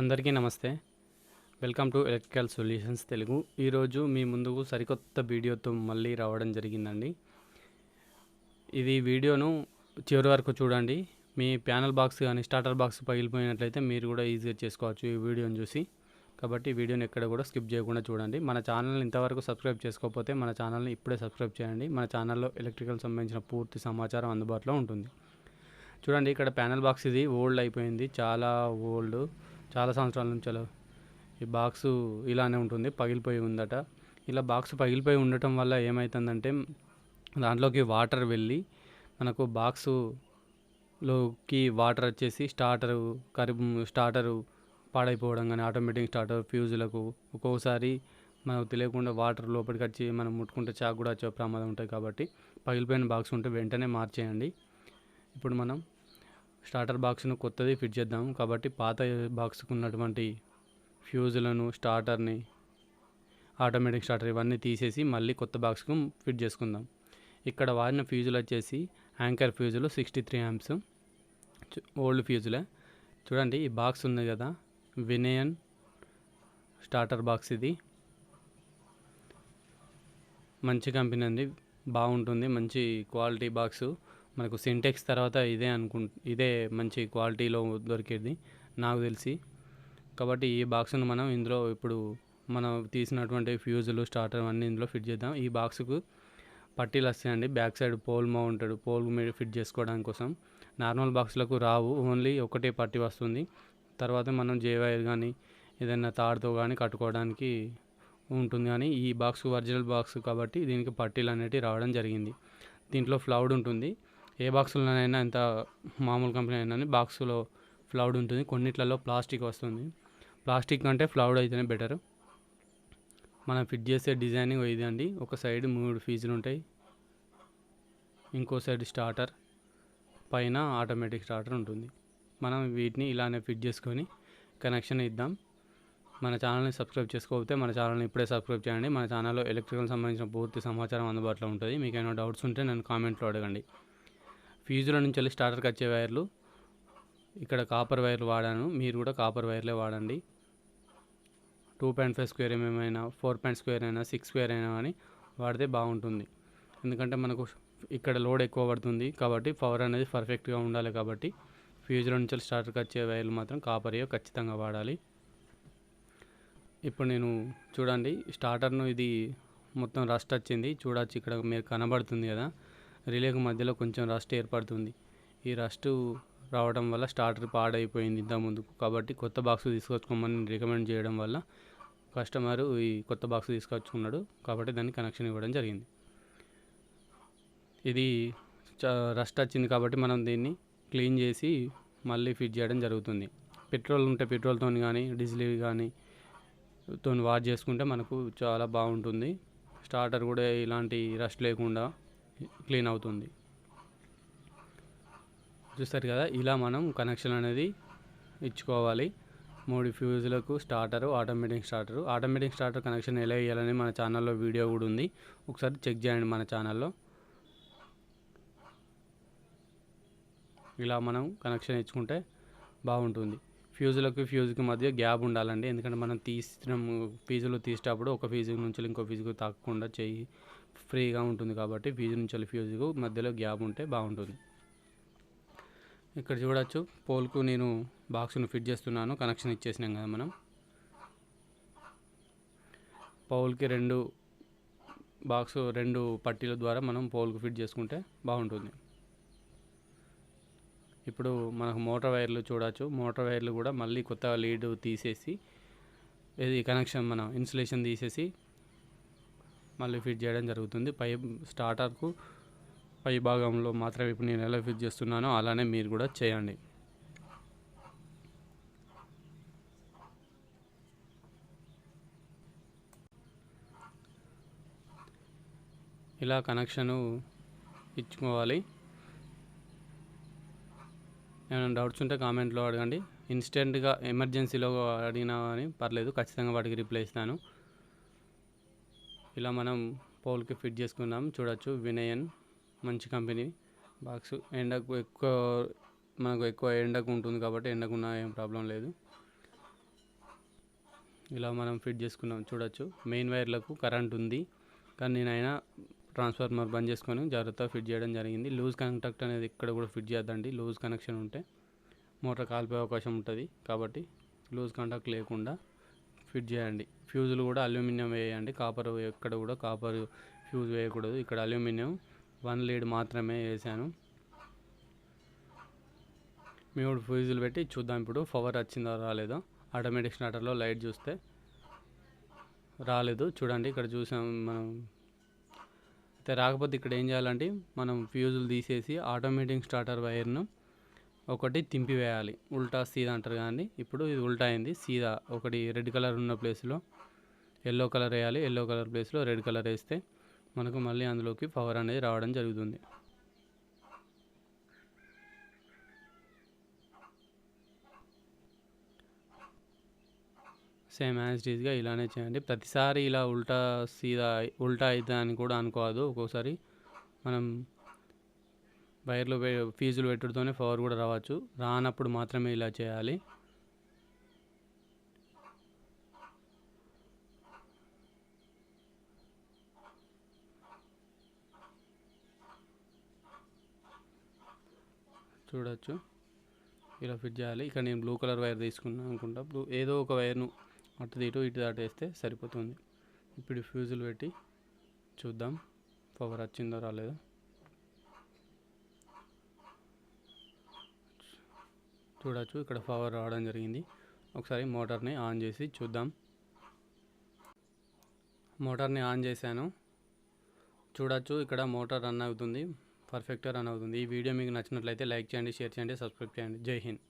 అందరికీ నమస్తే. Welcome to electrical solutions Telugu. ఈరోజు మీ ముందుకు సరికొత్త వీడియోతో మళ్ళీ రావడం జరిగిందండి. ఇది వీడియోను చివరి వరకు చూడండి. మీ ప్యానల్ బాక్స్ కానీ స్టార్టర్ బాక్స్ పగిలిపోయినట్లయితే మీరు కూడా ఈజీగా చేసుకోవచ్చు ఈ వీడియోని చూసి. కాబట్టి వీడియోని ఎక్కడ కూడా స్కిప్ చేయకుండా చూడండి. మన ఛానల్ని ఇంతవరకు సబ్స్క్రైబ్ చేసుకోకపోతే మన ఛానల్ని ఇప్పుడే సబ్స్క్రైబ్ చేయండి. మన ఛానల్లో ఎలక్ట్రికల్ సంబంధించిన పూర్తి సమాచారం అందుబాటులో ఉంటుంది. చూడండి ఇక్కడ ప్యానల్ బాక్స్ ఇది ఓల్డ్ అయిపోయింది. చాలా ఓల్డ్. చాలా సంవత్సరాల నుంచి అలా ఈ బాక్స్ ఇలానే ఉంటుంది పగిలిపోయి ఉందట. ఇలా బాక్స్ పగిలిపోయి ఉండటం వల్ల ఏమవుతుందంటే దాంట్లోకి వాటర్ వెళ్ళి మనకు బాక్సులోకి వాటర్ వచ్చేసి స్టార్టరు కరి స్టార్టరు పాడైపోవడం కానీ ఆటోమేటిక్ స్టార్టర్ ఫ్యూజులకు ఒక్కొక్కసారి మనకు తెలియకుండా వాటర్ లోపలికి వచ్చి మనం ముట్టుకుంటే చాకు కూడా వచ్చే ప్రమాదం ఉంటుంది కాబట్టి పగిలిపోయిన బాక్స్ ఉంటే వెంటనే మార్చేయండి. ఇప్పుడు మనం స్టార్టర్ బాక్స్ను కొత్తది ఫిట్ చేద్దాం. కాబట్టి పాత బాక్స్కు ఉన్నటువంటి ఫ్యూజులను స్టార్టర్ని ఆటోమేటిక్ స్టార్టర్ ఇవన్నీ తీసేసి మళ్ళీ కొత్త బాక్స్కు ఫిట్ చేసుకుందాం. ఇక్కడ వాడిన ఫ్యూజులు వచ్చేసి యాంకర్ ఫ్యూజులు సిక్స్టీ త్రీ యాంప్స్ ఓల్డ్ ఫ్యూజులే. చూడండి ఈ బాక్స్ ఉంది కదా. వినయన్ స్టార్టర్ బాక్స్ ఇది. మంచి కంపెనీ అండి బాగుంటుంది. మంచి క్వాలిటీ బాక్సు. మనకు సింటెక్స్ తర్వాత ఇదే అనుకు ఇదే మంచి క్వాలిటీలో దొరికేది నాకు తెలిసి. కాబట్టి ఈ బాక్స్ను మనం ఇందులో ఇప్పుడు మనం తీసినటువంటి ఫ్యూజులు స్టార్టర్ అన్నీ ఇందులో ఫిట్ చేద్దాం. ఈ బాక్స్కు పట్టీలు వస్తాయండి. Back side pole mounted pole మీద ఫిట్ చేసుకోవడానికి కోసం. నార్మల్ బాక్స్లకు రావు. ఓన్లీ ఒకటే పట్టి వస్తుంది. తర్వాత మనం జేవైర్ కానీ ఏదైనా తాడుతో కానీ కట్టుకోవడానికి ఉంటుంది కానీ ఈ బాక్స్ ఒరిజినల్ బాక్స్ కాబట్టి దీనికి పట్టీలు అనేటివి రావడం జరిగింది. దీంట్లో ఫ్లౌడ్ ఉంటుంది. ఏ బాక్సులోనైనా ఎంత మామూలు కంపెనీ అయినా బాక్స్లో ఫ్లౌడ్ ఉంటుంది. కొన్నిట్లలో ప్లాస్టిక్ వస్తుంది. ప్లాస్టిక్ కంటే ఫ్లౌడ్ అయితేనే బెటర్. మనం ఫిట్ చేసే డిజైనింగ్ ఇది అండి. ఒక సైడ్ మూడు ఫీజులు ఉంటాయి. ఇంకో సైడ్ స్టార్టర్ పైన ఆటోమేటిక్ స్టార్టర్ ఉంటుంది. మనం వీటిని ఇలానే ఫిట్ చేసుకొని కనెక్షన్ ఇద్దాం. మన ఛానల్ని సబ్స్క్రైబ్ చేసుకోకపోతే మన ఛానల్ని ఇప్పుడే సబ్స్క్రైబ్ చేయండి. మన ఛానల్లో ఎలక్ట్రికల్ సంబంధించిన పూర్తి సమాచారం అందుబాటులో ఉంటుంది. మీకు ఏమైనా డౌట్స్ ఉంటే నన్ను కామెంట్లో అడగండి. ఫ్యూజుల నుంచి వెళ్ళి స్టార్టర్కి వచ్చే వైర్లు. ఇక్కడ కాపర్ వైర్లు వాడాను. మీరు కూడా కాపర్ వైర్లే వాడండి. టూ పాయింట్ ఫైవ్ స్క్వేర్ ఏమైనా అయినా ఫోర్ పాయింట్ స్క్వేర్ అయినా సిక్స్ స్క్వేర్ అయినా కానీ వాడితే బాగుంటుంది. ఎందుకంటే మనకు ఇక్కడ లోడ్ ఎక్కువ పడుతుంది కాబట్టి పవర్ అనేది పర్ఫెక్ట్గా ఉండాలి కాబట్టి ఫ్యూజుల నుంచి స్టార్టర్కి వచ్చే వైర్లు మాత్రం కాపర్ ఖచ్చితంగా వాడాలి. ఇప్పుడు నేను చూడండి స్టార్టర్ను ఇది మొత్తం రస్ట్ వచ్చింది. చూడొచ్చు ఇక్కడ మీరు కనబడుతుంది కదా. రిలేకు మధ్యలో కొంచెం రస్ట్ ఏర్పడుతుంది. ఈ రస్ట్ రావడం వల్ల స్టార్టర్ పాడైపోయింది ఇంత కాబట్టి కొత్త బాక్స్ తీసుకొచ్చుకోమని రికమెండ్ చేయడం వల్ల కస్టమర్ ఈ కొత్త బాక్స్ తీసుకొచ్చుకున్నాడు. కాబట్టి దాన్ని కనెక్షన్ ఇవ్వడం జరిగింది. ఇది రస్ట్ వచ్చింది కాబట్టి మనం దీన్ని క్లీన్ చేసి మళ్ళీ ఫిట్ చేయడం జరుగుతుంది. పెట్రోల్ ఉంటే పెట్రోల్తో కానీ డీజిల్ కానీ తో వాష్ చేసుకుంటే మనకు చాలా బాగుంటుంది. స్టార్టర్ కూడా ఇలాంటి రస్ట్ లేకుండా క్లీన్ అవుతుంది. చూస్తారు కదా ఇలా మనం కనెక్షన్ అనేది ఇచ్చుకోవాలి. మూడు ఫ్యూజులకు starter automatic starter. Automatic starter connection ఎలా వేయాలని మన ఛానల్లో వీడియో కూడా ఉంది. ఒకసారి చెక్ చేయండి మన ఛానల్లో. ఇలా మనం కనెక్షన్ ఇచ్చుకుంటే బాగుంటుంది. ఫ్యూజులకు ఫ్యూజ్కి మధ్య గ్యాప్ ఉండాలండి. ఎందుకంటే మనం తీసిన ఫీజులు తీసేటప్పుడు ఒక ఫీజు నుంచి ఇంకో ఫీజుకు తాకకుండా చేయి ఫ్రీగా ఉంటుంది కాబట్టి ఫీజు నుంచి ఫ్యూజుకు మధ్యలో గ్యాప్ ఉంటే బాగుంటుంది. ఇక్కడ చూడొచ్చు పోల్కు నేను బాక్స్ను ఫిట్ చేస్తున్నాను కనెక్షన్ ఇచ్చేసినాం కదా మనం. పౌల్కి రెండు బాక్స్ రెండు పట్టీల ద్వారా మనం పోల్కు ఫిట్ చేసుకుంటే బాగుంటుంది. ఇప్పుడు మనకు మోటార్ వైర్లు చూడవచ్చు మోటార్ వైర్లు కూడా మళ్ళీ కొత్త లీడ్ తీసేసి ఇది కనెక్షన్ మన ఇన్సులేషన్ తీసేసి మళ్ళీ ఫిట్ చేయడం జరుగుతుంది. పై స్టార్టర్కు పై భాగంలో మాత్రమే ఇప్పుడు నేను ఎలా ఫిట్ చేస్తున్నానో అలానే మీరు కూడా చేయండి. ఇలా కనెక్షను ఇచ్చుకోవాలి. ఏమైనా డౌట్స్ ఉంటే కామెంట్లో అడగండి. ఇన్స్టెంట్గా ఎమర్జెన్సీలో అడిగినా కానీ పర్లేదు ఖచ్చితంగా వాటికి రిప్లై ఇస్తాను. ఇలా మనం పోల్కి ఫిట్ చేసుకున్నాం. చూడొచ్చు వినయన్ మంచి కంపెనీ. బాక్స్ ఎండకు ఎక్కువ మనకు ఎక్కువ ఎండకు ఉంటుంది కాబట్టి ఎండకున్న ఏం ప్రాబ్లం లేదు. ఇలా మనం ఫిట్ చేసుకున్నాం. చూడొచ్చు మెయిన్ వైర్లకు కరెంట్ ఉంది. కానీ నేనైనా ట్రాన్స్ఫార్మర్ బంద్ చేసుకొని జాగ్రత్తగా ఫిట్ చేయడం జరిగింది. లూజ్ కాంటాక్ట్ అనేది ఇక్కడ కూడా ఫిట్ చేద్దండి లూజ్ కనెక్షన్ ఉంటే మోటార్ కాలిపోయే అవకాశం ఉంటుంది కాబట్టి లూజ్ కాంటాక్ట్ లేకుండా ఫిట్ చేయండి. ఫ్యూజులు కూడా అల్యూమినియం వేయండి. కాపర్ ఎక్కడ కూడా కాపర్ ఫ్యూజ్ వేయకూడదు. ఇక్కడ అల్యూమినియం వన్ లీడ్ మాత్రమే వేసాను. మూడు ఫ్యూజులు పెట్టి చూద్దాం. ఇప్పుడు పవర్ వచ్చిందో రాలేదో? ఆటోమేటిక్ స్టార్టర్లో లైట్ చూస్తే రాలేదు. చూడండి ఇక్కడ చూసాం మనం. అయితే రాకపోతే ఇక్కడ ఏం చేయాలంటే మనం ఫ్యూజులు తీసేసి ఆటోమేటిక్ స్టార్టర్ వైర్ను ఒకటి తింపివేయాలి. ఉల్టా సీదా అంటారు కానీ ఇప్పుడు ఇది ఉల్టా అయింది. సీదా ఒకటి రెడ్ కలర్ ఉన్న ప్లేస్లో ఎల్లో కలర్ వేయాలి. ఎల్లో కలర్ ప్లేస్లో రెడ్ కలర్ వేస్తే మనకు మళ్ళీ అందులోకి పవర్ అనేది రావడం జరుగుతుంది. సేమ్ యాజ్ డీజ్గా ఇలానే చేయండి. ప్రతిసారి ఇలా ఉల్టా సీదా ఉల్టా అవుతుంది అని కూడా అనుకోవద్దు. ఒక్కోసారి మనం వైర్లు ఫీజులు పెట్టడంతోనే పవర్ కూడా రావచ్చు. రానప్పుడు మాత్రమే ఇలా చేయాలి. చూడొచ్చు. ఇలా ఫిట్ చేయాలి. ఇక్కడ నేను బ్లూ కలర్ వైర్ తీసుకున్నాను అనుకుంటా. బ్లూ ఏదో ఒక వైర్ను అటు ఇటు ఇటు దాటేస్తే సరిపోతుంది. ఇప్పుడు ఫ్యూజులు పెట్టి చూద్దాం. పవర్ వచ్చిందో రాలేదో? చూడొచ్చు. ఇక్కడ పవర్ రావడం జరిగింది. ఒకసారి మోటార్ని ఆన్ చేసి చూద్దాం. మోటార్ని ఆన్ చేశాను. చూడొచ్చు. ఇక్కడ మోటార్ రన్ అవుతుంది. పర్ఫెక్ట్గా రన్ అవుతుంది. ఈ వీడియో మీకు నచ్చినట్లయితే లైక్ చేయండి షేర్ చేయండి సబ్స్క్రైబ్ చేయండి. జై హింద్.